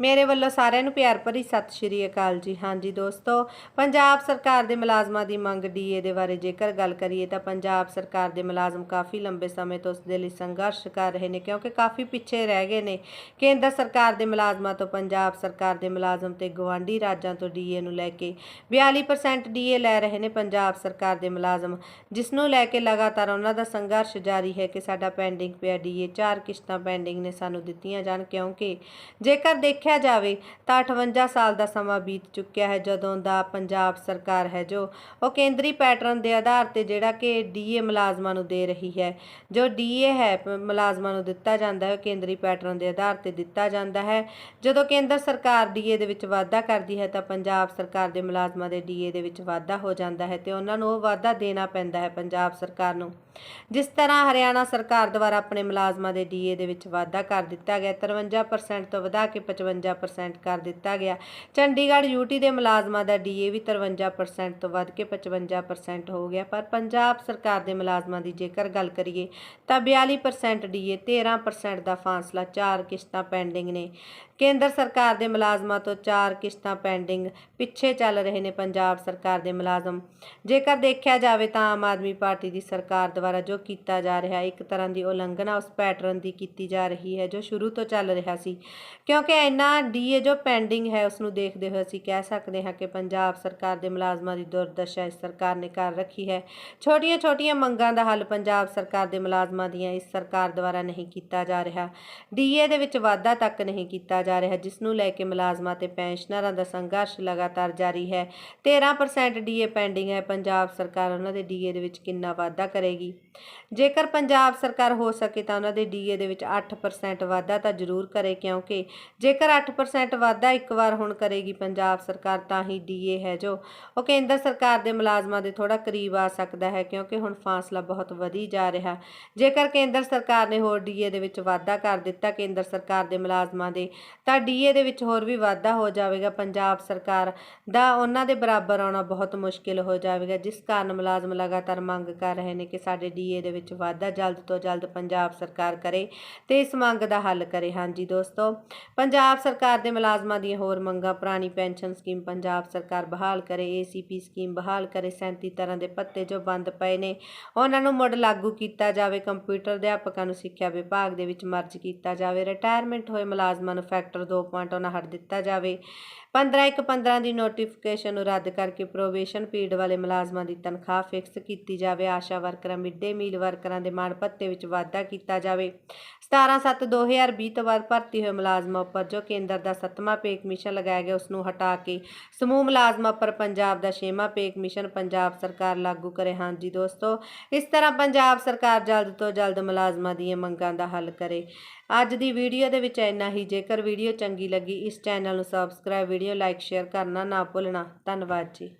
ਮੇਰੇ ਵੱਲੋਂ ਸਾਰਿਆਂ ਨੂੰ ਪਿਆਰ ਭਰੀ ਸਤਿ ਸ਼੍ਰੀ ਅਕਾਲ ਜੀ। ਹਾਂਜੀ ਦੋਸਤੋ, ਪੰਜਾਬ ਸਰਕਾਰ ਦੇ ਮੁਲਾਜ਼ਮਾਂ ਦੀ ਮੰਗ ਡੀਏ ਦੇ ਬਾਰੇ ਜੇਕਰ ਗੱਲ ਕਰੀਏ ਤਾਂ ਪੰਜਾਬ ਸਰਕਾਰ ਦੇ ਮੁਲਾਜ਼ਮ ਕਾਫੀ ਲੰਬੇ ਸਮੇਂ ਤੋਂ ਉਸ ਦੇ ਲਈ ਸੰਘਰਸ਼ ਕਰ ਰਹੇ ਨੇ ਕਿਉਂਕਿ ਕਾਫੀ ਪਿੱਛੇ ਰਹਿ ਗਏ ਨੇ। ਕੇਂਦਰ ਸਰਕਾਰ ਦੇ ਮੁਲਾਜ਼ਮਾਂ ਤੋਂ ਪੰਜਾਬ ਸਰਕਾਰ ਦੇ ਮੁਲਾਜ਼ਮ ਤੇ ਗਵਾਂਢੀ ਰਾਜਾਂ ਤੋਂ ਡੀਏ ਨੂੰ ਲੈ ਕੇ 42% ਡੀਏ ਲੈ ਰਹੇ ਨੇ ਪੰਜਾਬ ਸਰਕਾਰ ਦੇ ਮੁਲਾਜ਼ਮ, ਜਿਸ ਨੂੰ ਲੈ ਕੇ ਲਗਾਤਾਰ ਉਹਨਾਂ ਦਾ ਸੰਘਰਸ਼ ਜਾਰੀ ਹੈ ਕਿ ਸਾਡਾ ਪੈਂਡਿੰਗ ਪਿਆ। ਡੀਏ ਚਾਰ ਕਿਸ਼ਤਾਂ ਪੈਂਡਿੰਗ ਨੇ ਸਾਨੂੰ ਦਿੱਤੀਆਂ ਜਾਣ ਕਿਉਂਕਿ ਜੇਕਰ ਦੇਖਿਆ ਜਾਵੇ, ਤਾਂ 58 ਸਾਲ ਦਾ ਸਮਾਂ ਬੀਤ ਚੁੱਕਿਆ ਹੈ ਜਦੋਂ ਦਾ ਪੰਜਾਬ ਸਰਕਾਰ ਹੈ ਜੋ ਉਹ ਕੇਂਦਰੀ ਪੈਟਰਨ ਦੇ ਆਧਾਰ ਤੇ ਜਿਹੜਾ ਕਿ ਡੀਏ ਮੁਲਾਜ਼ਮਾਂ ਨੂੰ ਦੇ ਰਹੀ ਹੈ। ਜੋ ਡੀਏ ਹੈ ਮੁਲਾਜ਼ਮਾਂ ਨੂੰ ਦਿੱਤਾ ਜਾਂਦਾ ਹੈ, ਉਹ ਕੇਂਦਰੀ ਪੈਟਰਨ ਦੇ ਆਧਾਰ ਤੇ ਦਿੱਤਾ ਜਾਂਦਾ ਹੈ। ਜਦੋਂ ਕੇਂਦਰ ਸਰਕਾਰ ਡੀਏ ਦੇ ਵਿੱਚ ਵਾਧਾ ਕਰਦੀ ਹੈ, ਤਾਂ ਪੰਜਾਬ ਸਰਕਾਰ ਦੇ ਮੁਲਾਜ਼ਮਾਂ ਦੇ ਡੀਏ ਦੇ ਵਿੱਚ ਵਾਧਾ ਹੋ ਜਾਂਦਾ ਹੈ ਤੇ ਉਹਨਾਂ ਨੂੰ ਉਹ ਵਾਧਾ ਦੇਣਾ ਪੈਂਦਾ ਹੈ ਪੰਜਾਬ ਸਰਕਾਰ ਨੂੰ। ਜਿਸ ਤਰ੍ਹਾਂ ਹਰਿਆਣਾ ਸਰਕਾਰ ਦੁਆਰਾ ਆਪਣੇ ਮੁਲਾਜ਼ਮਾਂ ਦੇ ਡੀਏ ਦੇ ਵਿੱਚ ਵਾਧਾ ਕਰ ਦਿੱਤਾ ਗਿਆ 53% ਤੋਂ ਵਧਾ ਕੇ 55% ਕਰ ਦਿੱਤਾ ਗਿਆ। ਚੰਡੀਗੜ੍ਹ ਯੂਟੀ ਦੇ ਮੁਲਾਜ਼ਮਾਂ ਦਾ ਡੀਏ ਵੀ 53% ਤੋਂ ਵੱਧ ਕੇ 55% ਹੋ ਗਿਆ। ਪਰ ਪੰਜਾਬ ਸਰਕਾਰ ਦੇ ਮੁਲਾਜ਼ਮਾਂ ਦੀ ਜੇਕਰ ਗੱਲ ਕਰੀਏ, ਤਾਂ 42% ਡੀਏ 13% ਦਾ ਫਾਸਲਾ, ਚਾਰ ਕਿਸ਼ਤਾਂ ਪੈਂਡਿੰਗ ਨੇ। ਕੇਂਦਰ ਸਰਕਾਰ ਦੇ ਮੁਲਾਜ਼ਮਾਂ ਤੋਂ ਚਾਰ ਕਿਸ਼ਤਾਂ ਪੈਂਡਿੰਗ ਪਿੱਛੇ ਚੱਲ ਰਹੇ ਨੇ ਪੰਜਾਬ ਸਰਕਾਰ ਦੇ ਮੁਲਾਜ਼ਮ। ਜੇਕਰ ਦੇਖਿਆ ਜਾਵੇ ਤਾਂ ਆਮ ਆਦਮੀ ਪਾਰਟੀ ਦੀ ਸਰਕਾਰ ਦੁਆਰਾ ਜੋ ਕੀਤਾ ਜਾ ਰਿਹਾ ਹੈ, ਇੱਕ ਤਰ੍ਹਾਂ ਦੀ ਉਲੰਘਣਾ ਉਸ ਪੈਟਰਨ ਦੀ ਕੀਤੀ ਜਾ ਰਹੀ ਹੈ ਜੋ ਸ਼ੁਰੂ ਤੋਂ ਚੱਲ ਰਿਹਾ ਸੀ। ਕਿਉਂਕਿ ਇੰਨਾ ਡੀਏ ਜੋ ਪੈਂਡਿੰਗ ਹੈ ਉਸ ਨੂੰ ਦੇਖਦੇ ਹੋਏ ਅਸੀਂ ਕਹਿ ਸਕਦੇ ਹਾਂ ਕਿ ਪੰਜਾਬ ਸਰਕਾਰ ਦੇ ਮੁਲਾਜ਼ਮਾਂ ਦੀ ਦੁਰਦਸ਼ਾ ਇਸ ਸਰਕਾਰ ਨੇ ਕਰ ਰੱਖੀ ਹੈ। ਛੋਟੀਆਂ-ਛੋਟੀਆਂ ਮੰਗਾਂ ਦਾ ਹੱਲ ਪੰਜਾਬ ਸਰਕਾਰ ਦੇ ਮੁਲਾਜ਼ਮਾਂ ਦੀਆਂ ਇਸ ਸਰਕਾਰ ਦੁਆਰਾ ਨਹੀਂ ਕੀਤਾ ਜਾ ਰਿਹਾ। ਡੀਏ ਦੇ ਵਿੱਚ ਵਾਧਾ ਤੱਕ ਨਹੀਂ ਕੀਤਾ ਜਾ ਰਿਹਾ ਜਿਸ ਨੂੰ ਲੈ ਕੇ ਮੁਲਾਜ਼ਮਾਂ ਤੇ ਪੈਨਸ਼ਨਰਾਂ ਦਾ ਸੰਘਰਸ਼ ਲਗਾਤਾਰ ਜਾਰੀ ਹੈ। 13% ਡੀਏ ਪੈਂਡਿੰਗ ਹੈ ਪੰਜਾਬ ਸਰਕਾਰ ਉਹਨਾਂ ਦੇ ਡੀਏ ਦੇ ਵਿੱਚ ਕਿੰਨਾ ਵਾਧਾ ਕਰੇਗੀ? ਜੇਕਰ ਪੰਜਾਬ ਸਰਕਾਰ ਹੋ ਸਕੇ ਤਾਂ ਉਹਨਾਂ ਦੇ ਡੀਏ ਦੇ ਵਿੱਚ 8% ਵਾਧਾ ਤਾਂ ਜ਼ਰੂਰ ਕਰੇ, ਕਿਉਂਕਿ ਜੇਕਰ 8% ਵਾਧਾ ਇੱਕ ਵਾਰ ਹੁਣ ਕਰੇਗੀ ਪੰਜਾਬ ਸਰਕਾਰ ਤਾਂ ਹੀ ਡੀਏ ਹੈ ਜੋ ਉਹ ਕੇਂਦਰ ਸਰਕਾਰ ਦੇ ਮੁਲਾਜ਼ਮਾਂ ਦੇ ਥੋੜਾ ਕਰੀਬ ਆ ਸਕਦਾ ਹੈ, ਕਿਉਂਕਿ ਹੁਣ ਫਾਸਲਾ ਬਹੁਤ ਵਧੀ ਜਾ ਰਿਹਾ। ਜੇਕਰ ਕੇਂਦਰ ਸਰਕਾਰ ਨੇ ਹੋਰ ਡੀਏ ਦੇ ਵਿੱਚ ਵਾਧਾ ਕਰ ਦਿੱਤਾ, ਕੇਂਦਰ ਸਰਕਾਰ ਦੇ ਮੁਲਾਜ਼ਮਾਂ ਦੇ, ਤਾਂ ਡੀਏ ਦੇ ਵਿੱਚ ਹੋਰ ਵੀ ਵਾਧਾ ਹੋ ਜਾਵੇਗਾ। ਪੰਜਾਬ ਸਰਕਾਰ ਦਾ ਉਹਨਾਂ ਦੇ ਬਰਾਬਰ ਆਉਣਾ ਬਹੁਤ ਮੁਸ਼ਕਿਲ ਹੋ ਜਾਵੇਗਾ, ਜਿਸ ਕਾਰਨ ਮੁਲਾਜ਼ਮ ਲਗਾਤਾਰ ਮੰਗ ਕਰ ਰਹੇ ਨੇ ਕਿ ਸਾਡੇ ਡੀਏ ਦੇ ਵਿੱਚ ਵਾਧਾ, ਜਲਦ ਤੋਂ ਜਲਦ ਪੰਜਾਬ ਸਰਕਾਰ ਕਰੇ ਤੇ ਇਸ ਮੰਗ ਦਾ ਹੱਲ ਕਰੇ। ਹਾਂਜੀ ਦੋਸਤੋ, ਪੰਜਾਬ ਸਰਕਾਰ ਦੇ ਮੁਲਾਜ਼ਮਾਂ ਦੀਆਂ ਹੋਰ ਮੰਗਾਂ, ਪੁਰਾਣੀ ਪੈਨਸ਼ਨ ਸਕੀਮ ਪੰਜਾਬ ਸਰਕਾਰ ਬਹਾਲ ਕਰੇ ਏਸੀਪੀ ਸਕੀਮ ਬਹਾਲ ਕਰੇ 37 ਤਰ੍ਹਾਂ ਦੇ ਭੱਤੇ ਜੋ ਬੰਦ ਪਏ ਨੇ, ਉਹਨਾਂ ਨੂੰ ਮੁੜ ਲਾਗੂ ਕੀਤਾ ਜਾਵੇ, ਕੰਪਿਊਟਰ ਅਧਿਆਪਕਾਂ ਨੂੰ ਸਿੱਖਿਆ ਵਿਭਾਗ ਦੇ ਵਿੱਚ ਮਰਜ ਕੀਤਾ ਜਾਵੇ ਰਿਟਾਇਰਮੈਂਟ ਹੋਏ ਮੁਲਾਜ਼ਮਾਂ ਨੂੰ ਫੈਕਟਰ 2.0 ਹਟ ਦਿੱਤਾ ਜਾਵੇ 15 ਇੱਕ 15 ਦੀ ਨੋਟੀਫਿਕੇਸ਼ਨ ਨੂੰ ਰੱਦ ਕਰਕੇ ਪ੍ਰੋਬੇਸ਼ਨ ਪੀਰੀਅਡ ਵਾਲੇ ਮੁਲਾਜ਼ਮਾਂ ਦੀ ਤਨਖਾਹ ਫਿਕਸ ਕੀਤੀ ਜਾਵੇ, ਆਸ਼ਾ ਵਰਕਰਾਂ ਮਿਡ ਡੇ ਮੀਲ ਵਰਕਰਾਂ ਦੇ ਮਾਣ ਭੱਤੇ ਵਿੱਚ ਵਾਧਾ ਕੀਤਾ ਜਾਵੇ। 17/7/2020 ਤੋਂ ਬਾਅਦ ਭਰਤੀ ਹੋਏ ਮੁਲਾਜ਼ਮਾਂ ਉੱਪਰ ਜੋ ਕੇਂਦਰ ਦਾ ਸੱਤਵਾਂ ਪੇ ਕਮਿਸ਼ਨ ਲਗਾਇਆ ਗਿਆ ਉਸ ਨੂੰ ਹਟਾ ਕੇ ਸਮੂਹ ਮੁਲਾਜ਼ਮਾਂ ਉੱਪਰ ਪੰਜਾਬ ਦਾ ਛੇਵਾਂ ਪੇ ਕਮਿਸ਼ਨ ਪੰਜਾਬ ਸਰਕਾਰ ਲਾਗੂ ਕਰੇ ਹਾਂਜੀ ਦੋਸਤੋ, ਇਸ ਤਰ੍ਹਾਂ ਪੰਜਾਬ ਸਰਕਾਰ ਜਲਦ ਤੋਂ ਜਲਦ ਮੁਲਾਜ਼ਮਾਂ ਦੀਆਂ ਮੰਗਾਂ ਦਾ ਹੱਲ ਕਰੇ। ਅੱਜ ਦੀ ਵੀਡੀਓ ਦੇ ਵਿੱਚ ਇੰਨਾ ਹੀ। ਜੇਕਰ ਵੀਡੀਓ ਚੰਗੀ ਲੱਗੀ, ਇਸ ਚੈਨਲ ਨੂੰ ਸਬਸਕ੍ਰਾਈਬ ਵੀਡੀਓ ਲਾਈਕ ਸ਼ੇਅਰ ਕਰਨਾ ਨਾ ਭੁੱਲਣਾ। ਧੰਨਵਾਦ ਜੀ।